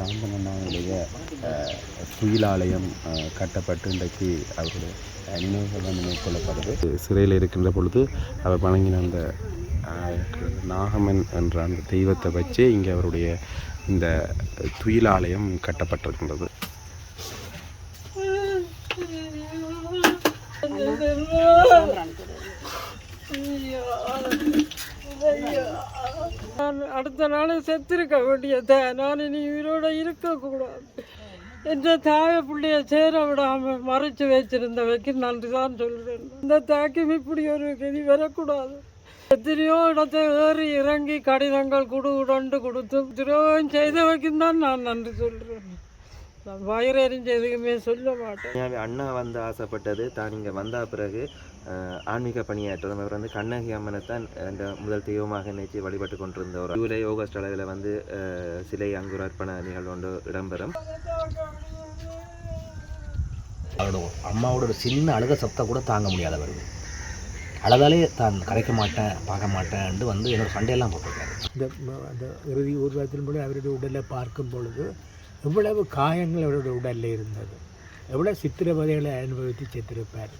சாந்தனம்மாவுடைய அஹ், துயிலாலயம் கட்டப்பட்டு இன்றைக்கு அவருடைய நினைவுகள் வந்து மேற்கொள்ளப்படுது. சிறையில் இருக்கின்ற பொழுது அவர் வணங்கின அந்த நாகமன் என்ற அந்த தெய்வத்தை வச்சே இங்கே அவருடைய இந்த துயிலாலயம் கட்டப்பட்டிருக்கின்றது. நான் அடுத்த நாள் செத்திருக்க வேண்டியத. நான் இனி உயிரோட இருக்கக்கூடாது. என்ற தாய பிள்ளைய சேர விடாம மறைச்சு வச்சிருந்தவைக்கு நன்றி தான் சொல்றேன் இந்த தாக்கம் இப்படி ஒரு கதி வரக்கூடாது. எத்தனையோ இடத்தை ஏறி இறங்கி கடிதங்கள் கொடு உடண்டு கொடுத்து துரோகம் செய்தவைக்கும் தான் நான் நன்றி சொல்றேன் நான் வயிறறிஞ்சு எதுக்குமே சொல்ல மாட்டேன். அண்ணா வந்து ஆசைப்பட்டது தான் இங்கே வந்த பிறகு ஆன்மீக பணியாற்றம் அவர் வந்து கண்ணகி அம்மனை தான் அந்த முதல் தெய்வமாக நினைச்சு வழிபட்டு கொண்டிருந்தவர். ஜூலை ஆகஸ்ட் அளவில் வந்து சிலை அங்குரார்ப்பண நிகழ்வு ஒன்று இடம்பெறும். அவரோட அம்மாவோட ஒரு சின்ன அழுக சத்தம் கூட தாங்க முடியாதவர் அழகாலே தான் கரைக்க மாட்டேன் பார்க்க மாட்டேன்ட்டு வந்து என்னோட சண்டையெல்லாம் போட்டிருக்காரு. இந்த அந்த இறுதி ஊர்வலத்தின் பொழுது அவருடைய உடலை பார்க்கும் பொழுது எவ்வளவு காயங்கள் அவருடைய உடலில் இருந்தது. எவ்வளவு சித்திரவதைகளை அனுபவித்து செத்திருப்பார்.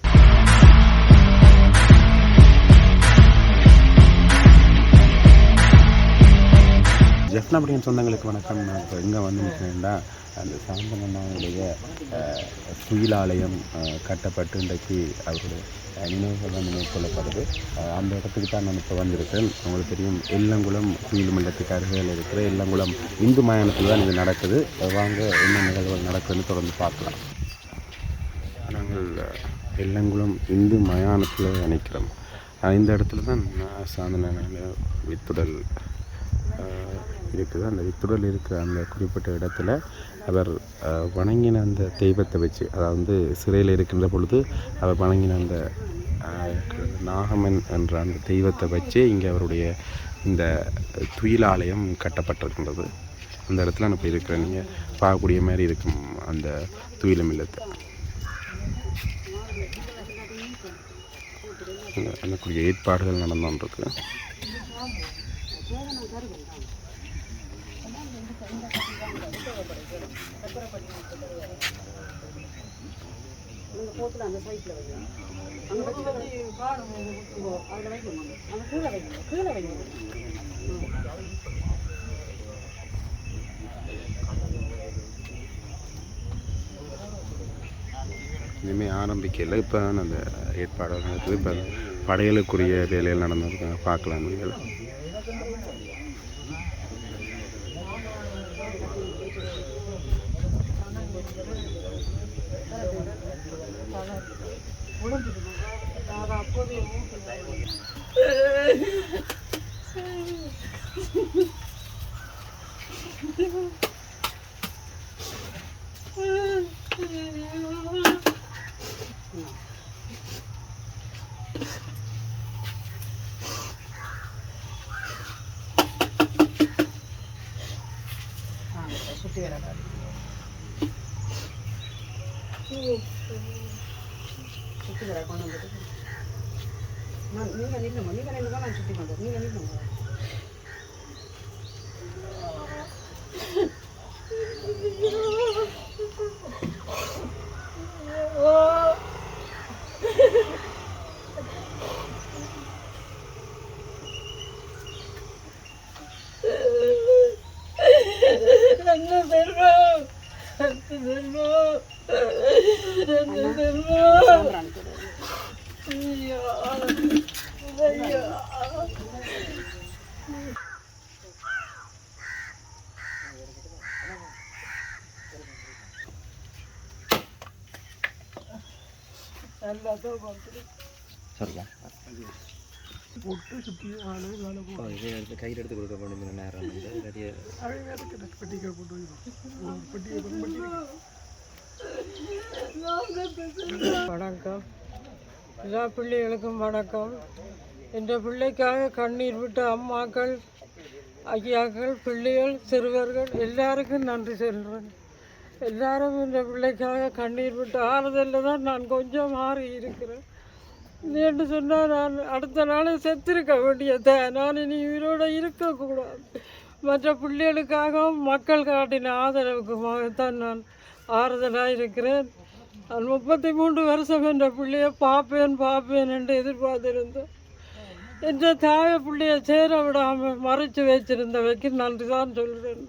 ஜெஃப்னா அப்படின் சொந்தங்களுக்கு வணக்கம். நான் இப்போ எங்கே வந்து நிற்கிறேன்னா அந்த சாந்தனம்மாவுடைய சுயிலாலயம் கட்டப்பட்டு இன்றைக்கு அவருடைய நினைவுகள் வந்து மேற்கொள்ளப்படுது. அந்த இடத்துக்கு தான் நான் இப்போ வந்திருக்கேன் உங்களுக்கு தெரியும் எல்லங்குளம் குயில் மண்டலத்துக்கு அருகில் இருக்கிற எல்லங்குளம் இந்து மயானத்தில் தான் இது நடக்குது. வாங்க என்ன நிகழ்வுகள் நடக்குதுன்னு தொடர்ந்து பார்க்கலாம். நாங்கள் எல்லங்குளம் இந்து மயானத்தில் நினைக்கிறோம் இந்த இடத்துல தான் சாந்தன வித்துடல் இருக்குது. அந்த வித்துடல் இருக்கிற அந்த குறிப்பிட்ட இடத்துல அவர் வணங்கின அந்த தெய்வத்தை வச்சு அதாவது வந்து சிறையில் இருக்கின்ற பொழுது அவர் வணங்கின அந்த நாகமன் என்ற அந்த தெய்வத்தை வச்சே இங்கே அவருடைய இந்த துயிலாலயம் கட்டப்பட்டிருக்கின்றது. அந்த இடத்துல நான் இப்போ இருக்கிறேன். நீங்கள் பார்க்கக்கூடிய மாதிரி இருக்கும் அந்த துயிலம் இல்லத்தை. அந்த- அந்தக்கூடிய ஏற்பாடுகள் இனிமே ஆரம்பிக்கல இப்போ அந்த ஏற்பாடு நடக்குது. இப்போ படையலுக்குரிய வேலைகள் நடந்திருக்காங்க பார்க்கலாம்? நீங்கள் சரியா இது எடுத்து கொடுக்க போன நேரம் வணக்கம். எல்லா பிள்ளைகளுக்கும் வணக்கம். என்ற பிள்ளைக்காக கண்ணீர் விட்ட அம்மாக்கள் ஐயாக்கள் பிள்ளைகள் சிறுவர்கள் எல்லாருக்கும் நன்றி சொல்கிறேன் எல்லாரும் இந்த பிள்ளைக்காக கண்ணீர் விட்டு ஆறுதலில் தான் நான் கொஞ்சம் மாறி இருக்கிறேன். என்று சொன்னால் நான் அடுத்த நாள் செத்திருக்க வேண்டியதை. நான் இனி உயிரோடு இருக்கக்கூடாது. மற்ற பிள்ளைகளுக்காகவும் மக்கள் காட்டின ஆதரவுக்குமாகத்தான் நான் ஆறுதலாக இருக்கிறேன். நான் முப்பத்தி மூன்று வருஷம் என்ற பிள்ளையை பார்ப்பேன் பார்ப்பேன் என்று எதிர்பார்த்திருந்தேன். என்ற தாய பிள்ளையை சேர விடாமல் மறைச்சு வச்சிருந்தவைக்கு நன்றி தான் சொல்கிறேன்.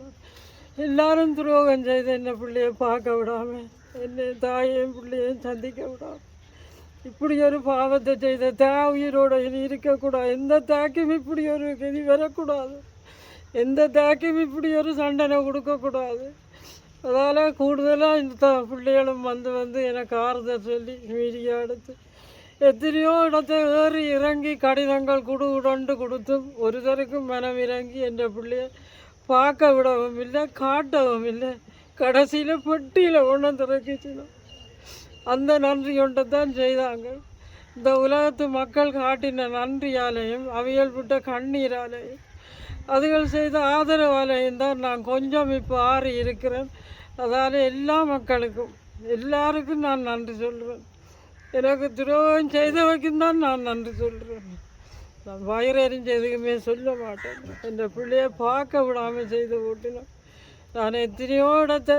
எல்லாரும் துரோகம் செய்து என்ன பிள்ளையை பார்க்க விடாமல் என்னை தாயையும் பிள்ளையும் சந்திக்க விடாமல் இப்படி ஒரு பாவத்தை செய்த தா உயிரோட இனி இருக்கக்கூடாது. எந்த தாக்கும் இப்படி ஒரு கதி வரக்கூடாது. எந்த தாக்கும் இப்படி ஒரு சண்டனை கொடுக்கக்கூடாது. அதால் கூடுதலாக இந்த த- பிள்ளைகளும் வந்து வந்து எனக்கு ஆறுதல் சொல்லி மீடியா எடுத்து எத்தனையோ இடத்தை ஏறி இறங்கி கடிதங்கள் குடு உடண்டு கொடுத்தும் ஒருத்தருக்கும் மனம் இறங்கி என்ற பிள்ளைய பார்க்க விடவும் இல்லை காட்டவும் இல்லை கடைசியில் பெட்டியில் கொண்டு வந்து அந்த நன்றி ஒன்றை தான் செய்தாங்க. இந்த உலகத்து மக்கள் காட்டின நன்றியாலையும் அவியல் விட்ட கண்ணீராலையும் அதுகள் செய்த ஆதரவாலையும் தான் நான் கொஞ்சம் இப்போ ஆறி இருக்கிறேன். அதால் எல்லா மக்களுக்கும் எல்லாருக்கும் நான் நன்றி சொல்லுவேன். எனக்கு துரோகம் செய்தவைக்கும் தான் நான் நன்றி சொல்கிறேன் நான் வயிறறிஞ்ச எதுக்குமே சொல்ல மாட்டேன். என் பிள்ளைய பார்க்க விடாமல் செய்து ஓட்டினோம் நான் எத்தனையோ இடத்த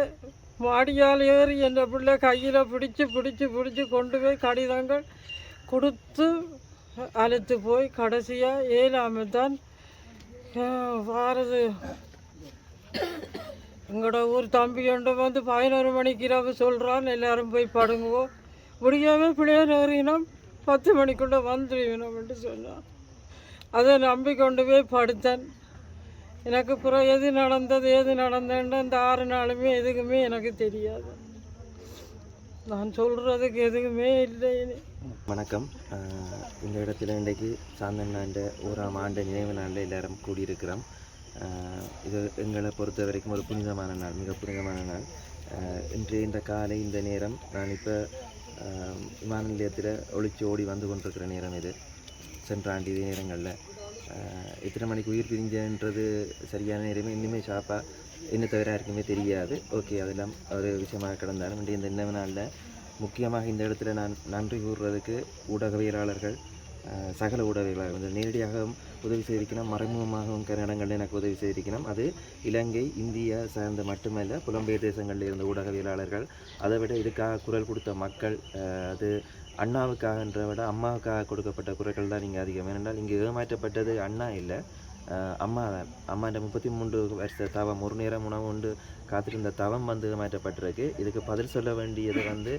மாடியால் ஏறி என் பிள்ளை கையில் பிடிச்சி பிடிச்சி பிடிச்சி கொண்டு போய் கடிதங்கள் கொடுத்து அழைத்து போய் கடைசியாக ஏழாமல் தான் வாரது. எங்களோட ஊர் தம்பி ஒன்று வந்து பதினோரு மணிக்கு இரவு சொல்கிறான் எல்லாரும் போய் படுங்குவோம். முடியாமல் பிள்ளையார் ஏறினோம் பத்து மணிக்குள்ளே வந்துடுவினோம்னு சொன்னான். அதை நம்பி கொண்டு போய் படுத்தேன். எனக்கு பிறகு எது நடந்தது எது நடந்ததுன்னு அந்த ஆறு நாளுமே எதுக்குமே எனக்கு தெரியாது. நான் சொல்கிறதுக்கு எதுவுமே இல்லை வணக்கம். இந்த இடத்துல இன்றைக்கு சாந்தண்ணாண்ட ஓராம் ஆண்டு நினைவு நாளில் எல்லாரும் கூடியிருக்கிறோம். இது எங்களை பொறுத்த வரைக்கும் ஒரு புனிதமான நாள் மிக புனிதமான நாள். இன்று இந்த காலை இந்த நேரம் நான் இப்போ விமான நிலையத்தில் ஒழிச்சு ஓடி வந்து கொண்டிருக்கிற நேரம் இது. சென்ற ஆண்டு இதே நேரங்களில் எத்தனை மணிக்கு உயிர் பிரிஞ்சன்றது சரியான நேரமே இன்னுமே ஷாப்பாக என்ன தவிர யாருக்குமே தெரியாது. ஓகே அதெல்லாம் ஒரு விஷயமாக கடந்தாலும் இன்றைய இந்த நினைவு நாளில் முக்கியமாக இந்த இடத்துல நான் நன்றி கூறுறதுக்கு ஊடகவியலாளர்கள் சகல ஊடகவியலாளர்கள் வந்து நேரடியாகவும் உதவி செய்திருக்கணும் மறைமுகமாகவும் கன்னடங்களில் எனக்கு உதவி செய்திருக்கணும். அது இலங்கை இந்தியா சார்ந்த மட்டுமல்ல புலம்பெயர் தேசங்களில் இருந்த ஊடகவியலாளர்கள் அதை விட இதுக்காக குரல் கொடுத்த மக்கள் அது அண்ணாவுக்காகன்ற விட அம்மாவுக்காக கொடுக்கப்பட்ட குரல்கள் தான் இங்கே அதிகம். ஏனென்றால் இங்கே ஏமாற்றப்பட்டது அண்ணா இல்லை. அம்மா தான் அம்மா இந்த முப்பத்தி மூன்று வருஷ தவம் ஒரு நேரம் உணவு உண்டு காத்திருந்த தவம் வந்து ஏமாற்றப்பட்டிருக்கு. இதுக்கு பதில் சொல்ல வேண்டியது வந்து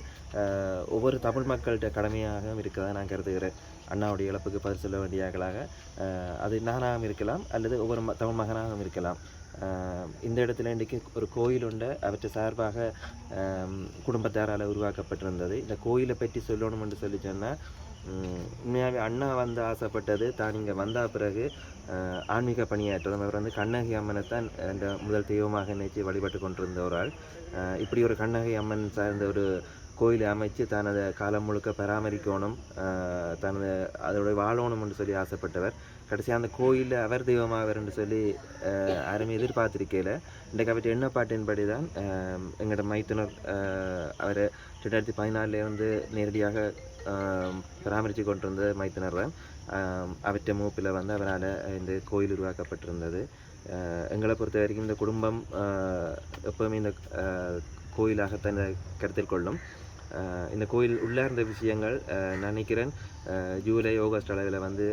ஒவ்வொரு தமிழ் மக்கள்கிட்ட கடமையாகவும் இருக்கிறதா நான் கருதுகிறேன். அண்ணாவுடைய இழப்புக்கு பதில் சொல்ல வேண்டியவர்களாக அது நானாகவும் இருக்கலாம் அல்லது ஒவ்வொரு ம- தமிழ் மகனாகவும் இருக்கலாம். இந்த இடத்துல இன்றைக்கு ஒரு கோயில் உண்டு. அவற்றை சார்பாக குடும்பத்தாரால் உருவாக்கப்பட்டிருந்தது. இந்த கோயிலை பற்றி சொல்லணும் என்று சொல்லி சொன்னால் உண்மையாகவே அண்ணா வந்து ஆசைப்பட்டது. தான் இங்கே வந்த பிறகு ஆன்மீக பணியாற்றம் அவர் வந்து கண்ணகி அம்மனை தான் இந்த முதல் தெய்வமாக நினைச்சு வழிபட்டு கொண்டிருந்த ஒரு ஆள் இப்படி ஒரு கண்ணகி அம்மன் சார்ந்த ஒரு கோயிலை அமைச்சு தனது காலம் முழுக்க பராமரிக்கணும் தனது அதோட வாழணும் என்று சொல்லி ஆசைப்பட்டவர். கடைசியாக அந்த கோயிலில் அவர் தெய்வமாகவர்னு சொல்லி அருமை எதிர்பார்த்துருக்கையில் எதிர்பார்த்திருக்கையில் இன்றைக்கு அவற்றை எண்ணப்பாட்டின்படி தான் எங்களோட மைத்துனர் அவர் ரெண்டாயிரத்தி பதினாலிருந்து நேரடியாக பராமரித்து கொண்டிருந்த மைத்துனர் தான். அவற்றை மூப்பில் வந்து அவரால் இந்த கோயில் உருவாக்கப்பட்டிருந்தது. எங்களை பொறுத்த வரைக்கும் இந்த குடும்பம் எப்போவுமே இந்த கோயிலாகத்தான் கருத்தில் கொள்ளும். இந்த கோயில் உள்ளார்ந்த விஷயங்கள் நினைக்கிறேன் ஜூலை ஆகஸ்ட் அளவில் வந்து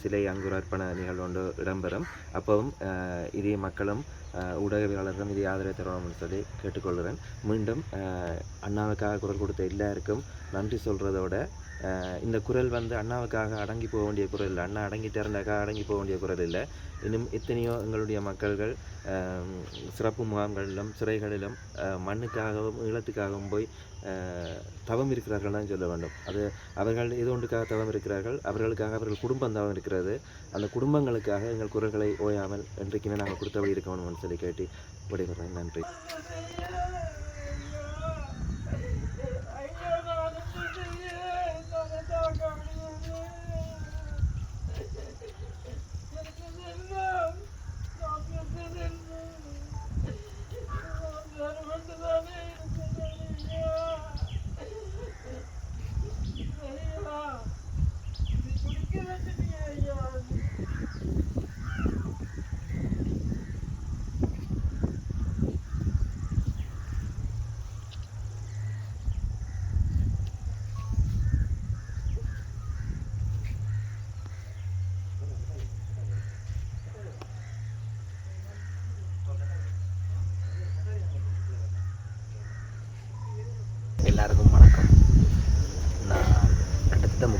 சிலை அங்குரார்ப்பண நிகழ்வு ஒன்று இடம்பெறும். அப்பவும் இதே மக்களும் அஹ், ஊடகவியலாளர்களும் இதை ஆதரவு தரணும்னு சொல்லி கேட்டுக்கொள்கிறேன். மீண்டும் அண்ணாவுக்காக குரல் கொடுத்த எல்லாருக்கும் நன்றி சொல்கிறதோட இந்த குரல் வந்து அண்ணாவுக்காக அடங்கி போக வேண்டிய குரல் இல்லை. அண்ணா அடங்கிட்டாருனாக்கா அடங்கி போக வேண்டிய குரல் இல்லை. இன்னும் எத்தனையோ எங்களுடைய மக்கள்கள் சிறப்பு முகாம்களிலும் சிறைகளிலும் மண்ணுக்காகவும் ஈழத்துக்காகவும் போய் தவம் இருக்கிறார்கள் தான் சொல்ல வேண்டும். அது அவர்கள் ஏதோ ஒன்றுக்காக தவம் இருக்கிறார்கள் அவர்களுக்காக அவர்கள் குடும்பம் தவம் இருக்கிறது. அந்த குடும்பங்களுக்காக எங்கள் குரல்களை ஓயாமல் என்றைக்குமே நாங்கள் கொடுத்தபடி இருக்கணும்னு சொல்லி கேட்டு விடைபெறேன் நன்றி ஐயோ நான் செய்ய நான் தாங்க முடியாது எனக்கு எல்லாம் நான் பெற்றது நான் மட்டும்தானே இருக்கிறேன் ஐயா ஐயா இது குடிக்க வச்சுட்டீங்க ஐயா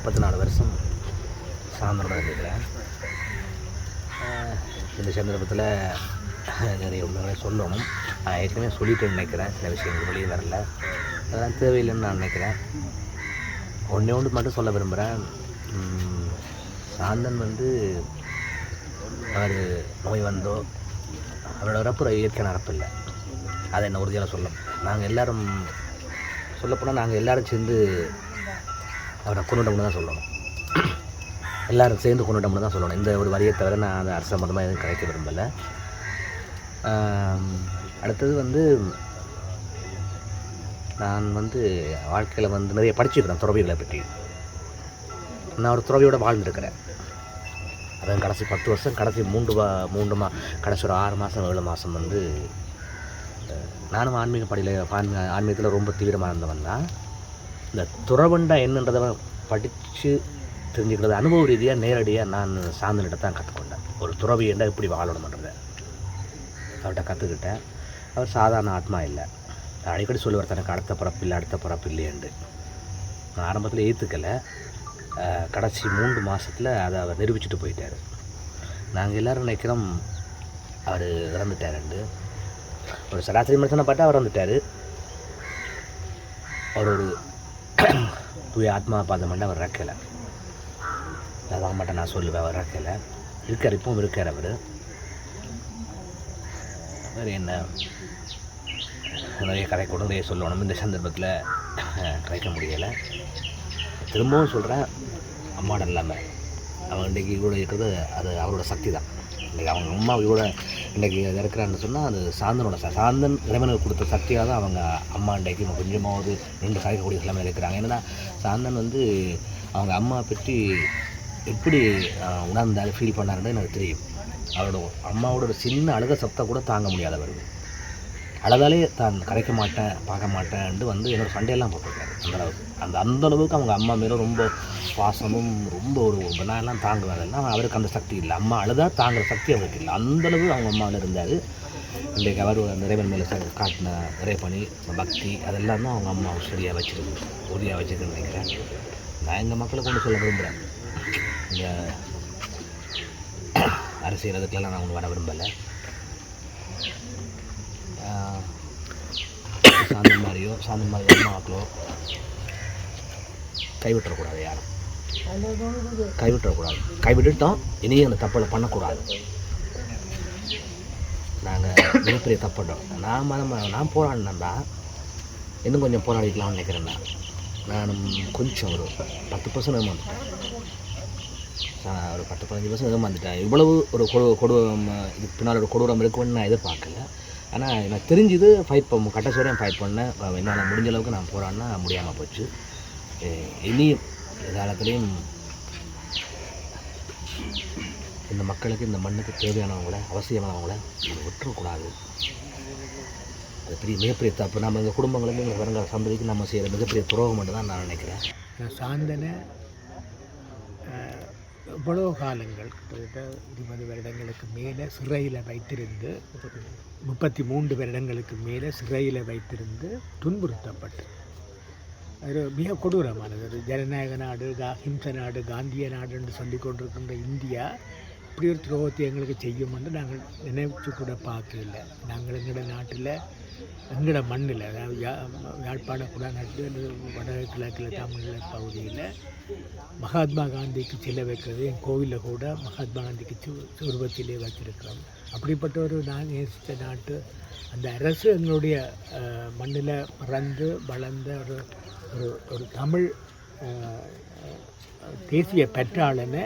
முப்பத்தி நாலு வருஷம் சாயந்தரம் இருந்துக்கிறேன் இந்த சந்தர்ப்பத்தில் நிறைய உண்மைகளை சொல்லணும். நான் ஏற்கனவே சொல்லிட்டு நினைக்கிறேன். சில விஷயங்கள் வெளியே வரல. அதெல்லாம் தேவையில்லைன்னு நான் நினைக்கிறேன். ஒன்றே ஒன்று மட்டும் சொல்ல விரும்புகிறேன் சாந்தன் வந்து அவர் நோய் வந்தோ அவரோட இறப்பு இயற்கையான இறப்பு இல்லை. அதை என்ன உறுதியாக சொல்லணும் நாங்கள் எல்லாரும் சொல்லப்போனால் நாங்கள் எல்லோரும் சேர்ந்து அவரை கொண்டுட்டோம்னு தான் சொல்லணும். எல்லோரும் சேர்ந்து கொண்டுட்டோம்னு தான் சொல்லணும். இந்த ஒரு வரியை தவிர நான் அந்த அரசு சம்மந்தமாக எதுவும் கிடைக்க விரும்பலை. அடுத்தது வந்து நான் வந்து வாழ்க்கையில் வந்து நிறைய படிச்சுக்கிறேன் துறவிகளை பற்றி. நான் ஒரு துறவியோட வாழ்ந்துருக்கிறேன். அதான் கடைசி பத்து வருஷம் கடைசி மூன்று வா மூன்று மா கடைசி ஒரு ஆறு மாதம் ஏழு மாதம் வந்து நானும் ஆன்மீக படியில் ஆன்மீக ஆன்மீகத்தில் ரொம்ப தீவிரமாக இருந்தவன் தான். இந்த துறவண்டா என்னன்றதை படித்து தெரிஞ்சுக்கிறது அனுபவ ரீதியாக நேரடியாக நான் சாந்தனிட்ட தான் கற்றுக்கொண்டேன் ஒரு துறவி என்றால் எப்படி வாழணுமன்றதை. அவர்கிட்ட கற்றுக்கிட்டேன் அவர் சாதாரண ஆத்மா இல்லை. அடிக்கடி சொல்லுவார் தனக்கு அடுத்த பிறப்பு இல்லை அடுத்த பிறப்பு இல்லையண்டு நான் ஆரம்பத்தில் ஏற்றுக்கலை கடைசி மூன்று மாதத்தில் அதை அவர் நிரூபிச்சுட்டு போயிட்டார். நாங்கள் எல்லோரும் நினைக்கிறோம் அவர் இறந்துட்டாருண்டு ஒரு சராசரி மனுஷனை பார்த்தா அவர் இறந்துட்டார். அவர் ஒரு தூய ஆத்மா பார்த்த அவர் இறக்கலை. அதான் மாட்டேன் நான் சொல்லுவேன் அவர் இறக்கலை. இருக்கார் இப்பவும் இருக்கார் அவர். வேறு என்ன? நிறைய கதை கூட நிறைய சொல்லணும். இந்த சந்தர்ப்பத்தில் கரைக்க முடியலை. திரும்பவும் சொல்கிறேன் அம்மாட இல்லாமல் அவன் இன்றைக்கி கூட இருக்கிறது அது அவரோட சக்தி தான். இன்றைக்கி அவங்க அம்மா கூட இன்றைக்கி அது இருக்கிறான்னு சொன்னால் அது சாந்தனோட ச சாந்தன் இறைவனுக்கு கொடுத்த சக்தியாக தான் அவங்க அம்மா இன்றைக்கு கொஞ்சமாவது ரெண்டு சாய்க்கக்கூடிய நிலைமையில் இருக்கிறாங்க. ஏன்னா சாந்தன் வந்து அவங்க அம்மா பற்றி எப்படி ஆஹ், ஃபீல் பண்ணாருன்னு எனக்கு தெரியும். அவரோட அம்மாவோட ஒரு சின்ன அழுக சத்தம் கூட தாங்க முடியாதவர். அழகாலே தான் கரைக்க மாட்டேன் பார்க்க மாட்டேன்ட்டு வந்து என்னோட சண்டையெல்லாம் போட்டிருக்காரு. அந்தளவுக்கு அந்த அந்த அளவுக்கு அவங்க அம்மா மேலே ரொம்ப பாசமும் ரொம்ப ஒரு நான்லாம் தாங்குவார். எல்லாம் அவருக்கு அந்த சக்தி இல்லை. அம்மா அழுதா தாங்குற சக்தி அவருக்கு இல்லை. அந்தளவு அவங்க அம்மாவில் இருந்தார். இன்றைக்கு அவர் அந்த இறைவன் மேலே காட்டின இறைப்பணி பக்தி அதெல்லாம் தான் அவங்க அம்மா சரியாக வச்சுருக்கு உறுதியாக வச்சுருக்குன்னு நினைக்கிறேன். நான் எங்கள் மக்களை கொண்டு சொல்ல விரும்புகிறேன் இந்த அரசியல் அதுக்கெல்லாம் நான் ஒன்று வர விரும்பலை. சாந்தன் மாதிரியோ சாந்தன் மாதிரி அம்மாக்களோ கைவிட்டுறக்கூடாது யாரும். கைவிட்டுறக்கூடாது. கைவிட்டுட்டோம் இனியும் அந்த தப்பில் பண்ணக்கூடாது. நாங்கள் மிகப்பெரிய தப்பிட்டோம் நான் மதம் நான் போராடினேன்டா. இன்னும் கொஞ்சம் போராடிக்கலாம்னு நினைக்கிறேன்டா. நான் கொஞ்சம் ஒரு பத்து பர்சன்ட் ஏமாந்துட்டேன். ஒரு பத்து பதினஞ்சு பர்சன்ட் ஏமாந்துட்டேன். இவ்வளவு ஒரு கொடு கொடு இது பின்னால் ஒரு கொடூரம் இருக்குன்னு நான் எதிர்பார்க்கல. ஆனால் எனக்கு தெரிஞ்சுது ஃபைட் பண்ண கடைசி ஃபைட் பண்ணேன். என்னால் முடிஞ்ச அளவுக்கு நான் போகிறான்னா முடியாமல் போச்சு. இனி காலத்துலேயும் இந்த மக்களுக்கு இந்த மண்ணுக்கு தேவையானவங்கள அவசியமானவங்கள நம்ம விட்டுறக்கூடாது. அது பெரிய மிகப்பெரிய தப்பு. நம்ம எங்கள் குடும்பங்களுக்கு எங்கள் வருங்கால சந்ததிக்கு நம்ம செய்கிற மிகப்பெரிய துரோகம் மட்டும் தான் நான் நினைக்கிறேன். நான் சாந்தனை அஹ், எவ்வளோ காலங்கள்? கிட்டத்தட்ட இருபது வருடங்களுக்கு மேலே சிறையில் வைத்திருந்து முப்பத்தி மூன்று வருடங்களுக்கு மேலே சிறையில் வைத்திருந்து துன்புறுத்தப்பட்டு அது மிக கொடூரமானது. அது ஜனநாயக நாடு கா ஹிம்ச நாடு காந்திய நாடு என்று சொல்லி கொண்டிருக்கின்ற இந்தியா இப்படி ஒரு துரோகத்தை எங்களுக்கு செய்யும் என்று நாங்கள் நினைச்சு கூட பார்க்கல நாங்கள் எங்களோட நாட்டில் எங்களோட மண்ணில் அதாவது யா யாழ்ப்பாண குடாநாட்டில் வடகிழக்கில் தமிழ் பகுதியில் மகாத்மா காந்திக்கு சிலை வைக்கிறது என் கோவிலில் கூட மகாத்மா காந்திக்கு சு- உருவத்திலே வச்சிருக்கிறோம் அப்படிப்பட்ட ஒரு நான் நேசித்த நாட்டு அந்த அரசு எங்களுடைய மண்ணில் பிறந்து வளர்ந்த ஒரு ஒரு ஒரு தமிழ் தேசிய பெற்றாளனை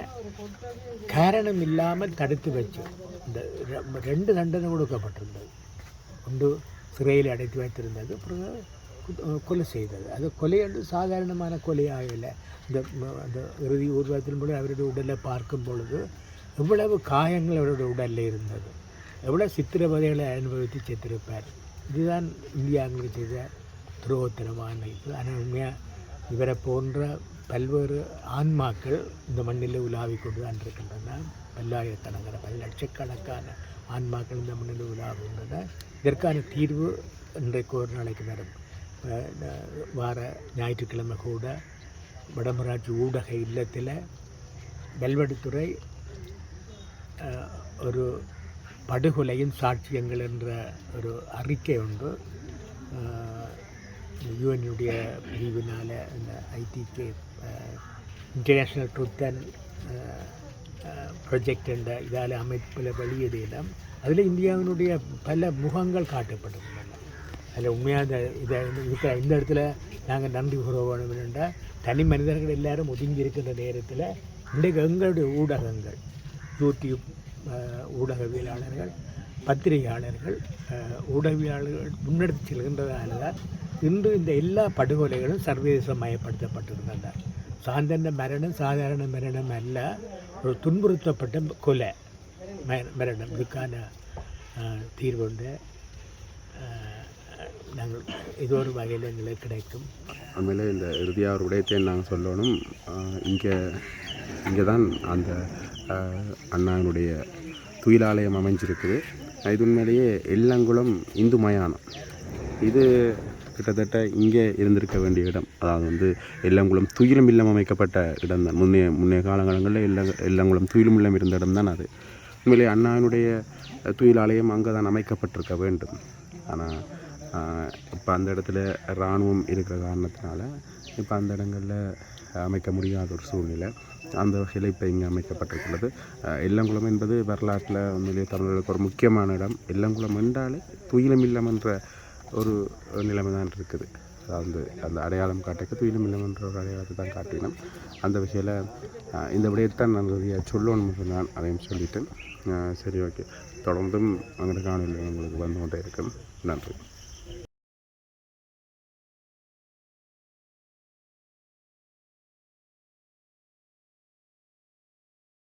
காரணம் இல்லாமல் தடுத்து வச்சு இந்த ரெண்டு தண்டனை கொடுக்கப்பட்டிருந்தது. ஒன்று சிறையில் அடைத்து வைத்திருந்தது பிறகு கொலை செய்தது. அது கொலை என்று சாதாரணமான கொலையாக இல்லை இந்த அந்த இறுதி ஊர்வலத்தின் பொழுது அவருடைய உடலை பார்க்கும் பொழுது எவ்வளவு காயங்கள் அவருடைய உடலில் இருந்தது. எவ்வளோ சித்திரவதைகளை அனுபவித்து செத்திருப்பார். இதுதான் இந்தியாங்களுக்கு செய்த துரோகத்தனமான இது. ஆனால் உண்மையாக இவரை போன்ற பல்வேறு ஆன்மாக்கள் இந்த மண்ணில் உலாவி கொண்டு தான் இருக்கின்றன. பல்லாயிரக்கணக்கான பல லட்சக்கணக்கான ஆன்மாக்கள் இந்த மண்ணில் உலாவுகின்றன. இதற்கான தீர்வு இன்றைக்கு ஒரு நாளைக்கு நடக்கும் வார ஞாயிற்றுக்கிழமை கூட வடமராட்சி ஊடக இல்லத்தில் வெல்வெடுத்துறை ஒரு படுகொலையின் சாட்சியங்கள் என்ற ஒரு அறிக்கை உண்டு யுஎனுடைய பிரிவினால் இந்த IDK international truth and project என்ற இதால் அமைப்பில் வெளியிடலாம் அதில் இந்தியாவினுடைய பல முகங்கள் காட்டப்பட்டுள்ளன அதில் உண்மையாக இதை இருக்கிற இந்த இடத்துல நாங்கள் நன்றி கூற வேணும் என்றால் தனி மனிதர்கள் எல்லாரும் ஒதுங்கி இருக்கின்ற நேரத்தில் இன்றைக்கு எங்களுடைய ஊடகங்கள் யூடியூப் ஊடகவியலாளர்கள் பத்திரிகையாளர்கள் ஊடகவியலாளர்கள் முன்னெடுத்து செல்கின்றதால தான் இன்று இந்த எல்லா படுகொலைகளும் சர்வதேச சர்வதேசமயப்படுத்தப்பட்டிருக்கின்றன சாந்தன மரணம் சாதாரண மரணம் அல்ல ஒரு துன்புறுத்தப்பட்ட கொலை மரணம். இதுக்கான அஹ், தீர்வு நாங்கள் இது ஒரு வகையில் எங்களுக்கு கிடைக்கும். உண்மையிலே இந்த இறுதியாக ஒரு விடயத்தை நாங்கள் சொல்லணும். இங்கே இங்கே தான் அந்த அண்ணாவினுடைய துயிலாலயம் அமைஞ்சிருக்குது. இது உண்மையிலேயே எல்லங்குளம் இந்து மயானம். இது கிட்டத்தட்ட இங்கே இருந்திருக்க வேண்டிய இடம். அதாவது வந்து எல்லங்குளம் துயிலும் இல்லம் அமைக்கப்பட்ட இடம் தான். முன்னைய முன்னைய காலங்களில் எல்ல எல்லங்குளம் துயிலும் இல்லம் இருந்த இடம் தான் அது. உண்மையிலே அண்ணாவினுடைய துயிலாலயம் அங்கே தான் அமைக்கப்பட்டிருக்க வேண்டும். ஆனால் இப்போ அந்த இடத்துல இராணுவம் இருக்கிற காரணத்தினால இப்போ அந்த இடங்களில் அமைக்க முடியாத ஒரு சூழ்நிலை. அந்த வகையில் இப்போ இங்கே அமைக்கப்பட்டிருக்கிறது. எல்லங்குளம் என்பது வரலாற்றில் உண்மையிலேயே தமிழர்களுக்கு ஒரு முக்கியமான இடம். எல்லங்குளம் என்றாலே துயிலம் இல்லம் என்ற ஒரு நிலைமை தான் இருக்குது. அதாவது அந்த அடையாளம் காட்டுக்கு துயிலம் இல்லம் என்ற ஒரு அடையாளத்தை தான் காட்டினோம். அந்த வகையில் இந்த விடயத்தான் நான் நிறைய சொல்லணும்னு நான் அதையும் சொல்லிட்டேன். சரி ஓகே. தொடர்ந்தும் அங்கே காணொலி உங்களுக்கு வந்து கொண்டே இருக்கும். நன்றி.